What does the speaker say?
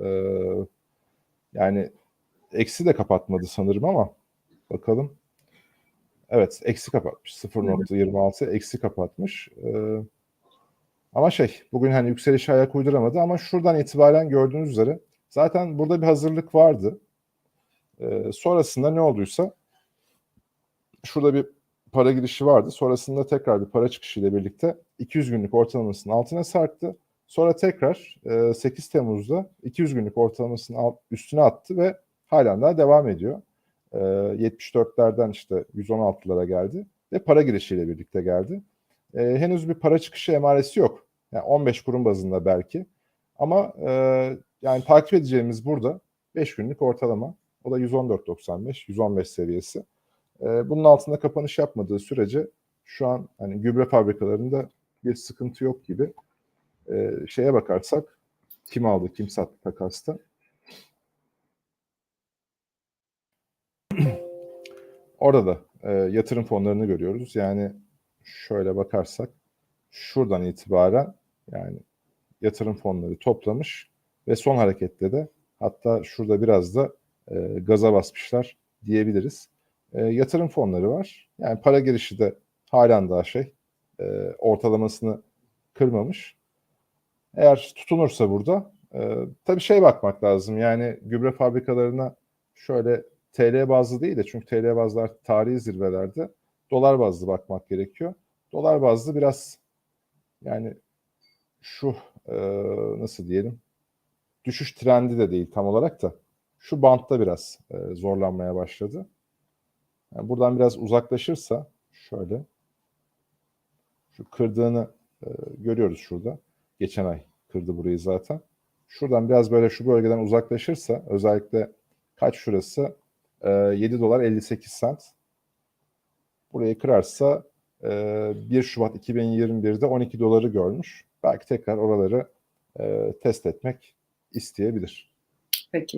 Ee, yani eksi de kapatmadı sanırım ama bakalım. Evet eksi kapatmış. 0.26 eksi kapatmış. Ee, ama şey bugün hani yükselişe ayak uyduramadı ama şuradan itibaren gördüğünüz üzere zaten burada bir hazırlık vardı. Ee, sonrasında ne olduysa şurada bir para girişi vardı. Sonrasında tekrar bir para çıkışıyla birlikte 200 günlük ortalamasının altına sarktı. Sonra tekrar e, 8 Temmuz'da 200 günlük ortalamasının üstüne attı ve halen daha devam ediyor. E, 74'lerden işte 116'lara geldi ve para girişiyle birlikte geldi. E, henüz bir para çıkışı emaresi yok. Yani 15 kurum bazında belki. Ama e, yani takip edeceğimiz burada 5 günlük ortalama. O da 114.95, 115 seviyesi. E, bunun altında kapanış yapmadığı sürece şu an hani gübre fabrikalarında bir sıkıntı yok gibi. E, şeye bakarsak kim aldı, kim sattı takasta. Orada da e, yatırım fonlarını görüyoruz. Yani şöyle bakarsak şuradan itibaren yani yatırım fonları toplamış ve son harekette de hatta şurada biraz da e, gaza basmışlar diyebiliriz. E, yatırım fonları var. Yani para girişi de halen daha şey e, ortalamasını kırmamış. Eğer tutunursa burada e, tabii şey bakmak lazım yani gübre fabrikalarına şöyle TL bazlı değil de çünkü TL bazlı tarihi zirvelerde dolar bazlı bakmak gerekiyor. Dolar bazlı biraz yani şu e, nasıl diyelim düşüş trendi de değil tam olarak da şu bantta biraz e, zorlanmaya başladı. Yani buradan biraz uzaklaşırsa şöyle şu kırdığını e, görüyoruz şurada. Geçen ay kırdı burayı zaten. Şuradan biraz böyle şu bölgeden uzaklaşırsa özellikle kaç şurası? E, 7 dolar 58 sent. Burayı kırarsa e, 1 Şubat 2021'de 12 doları görmüş. Belki tekrar oraları e, test etmek isteyebilir. Peki.